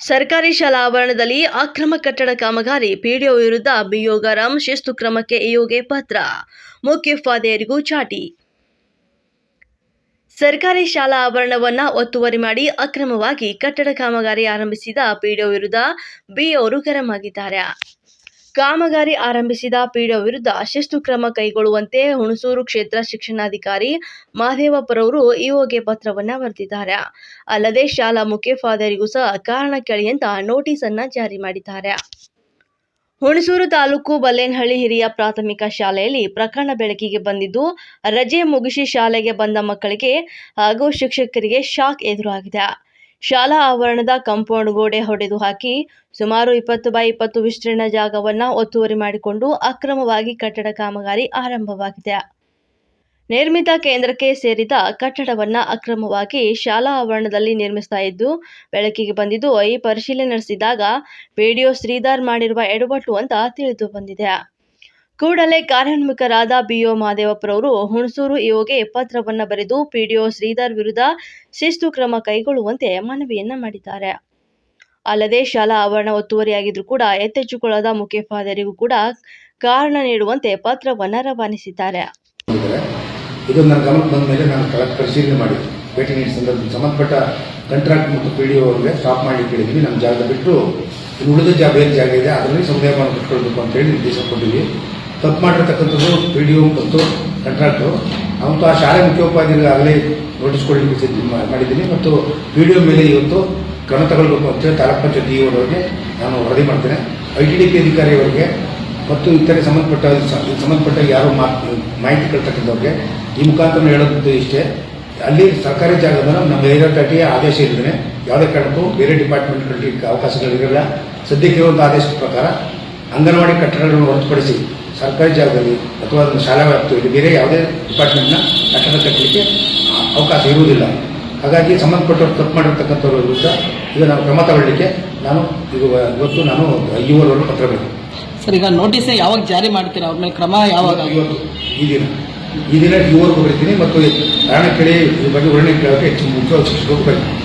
ಸರ್ಕಾರಿ ಶಾಲಾ ಆವರಣದಲ್ಲಿ ಅಕ್ರಮ ಕಟ್ಟಡ ಕಾಮಗಾರಿ ಪಿಡಿಒ ವಿರುದ್ಧ ಬಿಒ ಗರಂ ಶಿಸ್ತು ಕ್ರಮಕ್ಕೆ ಇಯೋಗೆ ಪತ್ರ ಮುಖ್ಯೋಪಾಧ್ಯಾಯರಿಗೂ ಚಾಟಿ. ಸರ್ಕಾರಿ ಶಾಲಾ ಆವರಣವನ್ನ ಒತ್ತುವರಿ ಮಾಡಿ ಅಕ್ರಮವಾಗಿ ಕಟ್ಟಡ ಕಾಮಗಾರಿ ಆರಂಭಿಸಿದ ಪಿಡಿಒ ವಿರುದ್ಧ ಬಿಒರು ಗರಂ ಆಗಿದ್ದಾರೆ. ಕಾಮಗಾರಿ ಆರಂಭಿಸಿದ ಪಿಡಿಒ ವಿರುದ್ಧ ಶಿಸ್ತು ಕ್ರಮ ಕೈಗೊಳ್ಳುವಂತೆ ಹುಣಸೂರು ಕ್ಷೇತ್ರ ಶಿಕ್ಷಣಾಧಿಕಾರಿ ಮಹದೇವಪ್ಪರವರು ಇಒಗೆ ಪತ್ರವನ್ನ ಬರೆದಿದ್ದಾರೆ. ಅಲ್ಲದೆ ಶಾಲಾ ಮುಖ್ಯೋಪಾಧ್ಯಾಯರಿಗೂ ಸಹ ಕಾರಣ ಕೇಳಿ ಅಂತ ನೋಟಿಸ್ ಅನ್ನ ಜಾರಿ ಮಾಡಿದ್ದಾರೆ. ಹುಣಸೂರು ತಾಲೂಕು ಬಲ್ಲೇನಹಳ್ಳಿ ಹಿರಿಯ ಪ್ರಾಥಮಿಕ ಶಾಲೆಯಲ್ಲಿ ಪ್ರಕರಣ ಬೆಳಕಿಗೆ ಬಂದಿದ್ದು, ರಜೆ ಮುಗಿಸಿ ಶಾಲೆಗೆ ಬಂದ ಮಕ್ಕಳಿಗೆ ಹಾಗೂ ಶಿಕ್ಷಕರಿಗೆ ಶಾಕ್ ಎದುರಾಗಿದೆ. ಶಾಲಾ ಆವರಣದ ಕಾಂಪೌಂಡ್ ಗೋಡೆ ಹೊಡೆದು ಹಾಕಿ ಸುಮಾರು ಇಪ್ಪತ್ತು ಬೈ ಇಪ್ಪತ್ತು ವಿಸ್ತೀರ್ಣ ಜಾಗವನ್ನ ಒತ್ತುವರಿ ಮಾಡಿಕೊಂಡು ಅಕ್ರಮವಾಗಿ ಕಟ್ಟಡ ಕಾಮಗಾರಿ ಆರಂಭವಾಗಿದೆ. ನಿರ್ಮಿತ ಕೇಂದ್ರಕ್ಕೆ ಸೇರಿದ ಕಟ್ಟಡವನ್ನ ಅಕ್ರಮವಾಗಿ ಶಾಲಾ ಆವರಣದಲ್ಲಿ ನಿರ್ಮಿಸ್ತಾ ಇದ್ದು, ಬೆಳಕಿಗೆ ಬಂದಿದ್ದು ಈ ಪರಿಶೀಲನೆ ನಡೆಸಿದಾಗ ಪಿಡಿಒ ಶ್ರೀಧರ್ ಮಾಡಿರುವ ಎಡವಟ್ಟು ಅಂತ ತಿಳಿದು ಬಂದಿದೆ. ಕೂಡಲೇ ಕಾರ್ಯೋನ್ಮುಖರಾದ ಬಿಒ ಮಹದೇವಪ್ಪರವರು ಹುಣಸೂರು ಇಒಗೆ ಪತ್ರವನ್ನು ಬರೆದು ಪಿಡಿಒ ಶ್ರೀಧರ್ ವಿರುದ್ಧ ಶಿಸ್ತು ಕ್ರಮ ಕೈಗೊಳ್ಳುವಂತೆ ಮನವಿಯನ್ನ ಮಾಡಿದ್ದಾರೆ. ಅಲ್ಲದೆ ಶಾಲಾ ಆವರಣ ಒತ್ತುವರಿಯಾಗಿದ್ರೂ ಕೂಡ ಎತ್ತೆಚ್ಚುಕೊಳ್ಳದ ಮುಖ್ಯೋಪಾಧ್ಯಾಯರಿಗೂ ಕೂಡ ಕಾರಣ ನೀಡುವಂತೆ ಪತ್ರವನ್ನು ರವಾನಿಸಿದ್ದಾರೆ. ಇದು ನನ್ನ ಗಮನಕ್ಕೆ ಬಂದ ಮೇಲೆ ನಾನು ಪರಿಶೀಲನೆ ಮಾಡಿ ಭೇಟಿ ನೀಡಿದ ಸಂದರ್ಭದಲ್ಲಿ ಸಂಬಂಧಪಟ್ಟ ಕಾಂಟ್ರಾಕ್ಟ್ ಮತ್ತು ಪಿ ಡಿ ಅವರಿಗೆ ಸ್ಟಾಪ್ ಮಾಡಿ ಕೇಳಿದ್ವಿ ನಮ್ಮ ಜಾಗ ಬಿಟ್ಟು ಉಳಿದ ಜಾಗ ಬೇರೆ ಜಾಗ ಇದೆ. ಅದರಲ್ಲಿ ಸಮುದಾಯ ಭವನ ಕಟ್ಕೊಳ್ಬೇಕು ಅಂತೇಳಿ ನಿರ್ದೇಶ ಕೊಟ್ಟಿದ್ವಿ ತಪ್ಪು ಮಾಡಿರ್ತಕ್ಕಂಥದ್ದು ಪಿ ಡಿ ಒ ಮತ್ತು ಕಂಟ್ರಾಕ್ಟರು ಅಂತ ಆ ಶಾಲೆ ಮುಖ್ಯೋಪಾಧ್ಯಾಯರಿಗೆ ಆಗಲೇ ನೋಟಿಸ್ ಕೊಡಲಿಕ್ಕೆ ಮಾಡಿದ್ದೀನಿ. ಮತ್ತು ಪಿ ಡಿ ಒ ಮೇಲೆ ಇವತ್ತು ಕ್ರಮ ತಗೊಳ್ಬೇಕು ಅಂತೇಳಿ ತಾಲೂಕು ಪಂಚಾಯತ್ ಇ ಅವರಿಗೆ ನಾನು ವರದಿ ಮಾಡ್ತೇನೆ. ಐ ಟಿ ಡಿ ಪಿ ಅಧಿಕಾರಿಯವರಿಗೆ ಮತ್ತು ಇತರೆ ಸಂಬಂಧಪಟ್ಟ ಸಂಬಂಧಪಟ್ಟ ಯಾರು ಮಾಹಿತಿ ಕೇಳ್ತಕ್ಕಂಥವ್ರಿಗೆ ಈ ಮುಖಾಂತರ ಹೇಳೋದು ಇಷ್ಟೇ. ಅಲ್ಲಿ ಸರ್ಕಾರಿ ಜಾಗದ ನಮ್ಮ ಏರಿಯಾಟಿಯ ಆದೇಶ ಇರ್ತದೆ. ಯಾವುದೇ ಕಾರಣಕ್ಕೂ ಬೇರೆ ಡಿಪಾರ್ಟ್ಮೆಂಟ್ ಅವಕಾಶಗಳಿರಲಿಲ್ಲ ಅವಕಾಶಗಳಿರಲ್ಲ. ಸದ್ಯಕ್ಕೆ ಒಂದು ಆದೇಶದ ಪ್ರಕಾರ ಅಂಗನವಾಡಿ ಕಟ್ಟಡಗಳನ್ನು ಹೊರತುಪಡಿಸಿ ಸರ್ಕಾರಿ ಜಾಗದಲ್ಲಿ ಅಥವಾ ಅದನ್ನು ಶಾಲಾ ವ್ಯಾಪ್ತಿಯಲ್ಲಿ ಬೇರೆ ಯಾವುದೇ ಡಿಪಾರ್ಟ್ಮೆಂಟ್ನ ಕಟ್ಟಡ ಕಟ್ಟಲಿಕ್ಕೆ ಅವಕಾಶ ಇರುವುದಿಲ್ಲ. ಹಾಗಾಗಿ ಸಂಬಂಧಪಟ್ಟವರು ತಪ್ಪು ಮಾಡಿರ್ತಕ್ಕಂಥವ್ರ ವಿರುದ್ಧ ಈಗ ನಾವು ಕ್ರಮ ತಗೊಳ್ಳಿಕ್ಕೆ ನಾನು ಈಗ ಇವತ್ತು ನಾನು ಇವರವರು ಪತ್ರ ಬೇಕು ಸರ್ ಈಗ ನೋಟಿಸ್ ಯಾವಾಗ ಜಾರಿ ಮಾಡ್ತೀರಾ? ಅವ್ರ ಮೇಲೆ ಕ್ರಮ ಯಾವಾಗ? ಇವತ್ತು ಈ ದಿನ. ಈ ದಿನ ಇವರಿಗೂ ಬರೀತೀನಿ ಮತ್ತು ಕಾರಣ ಕೇಳಿ ಈ ಬಗ್ಗೆ ವರ್ಣನೆ ಕೇಳೋಕೆ ಹೆಚ್ಚು ಮುಖ್ಯವಾಗಿ ಶಿಕ್ಷಕರು ಬರೀತೀನಿ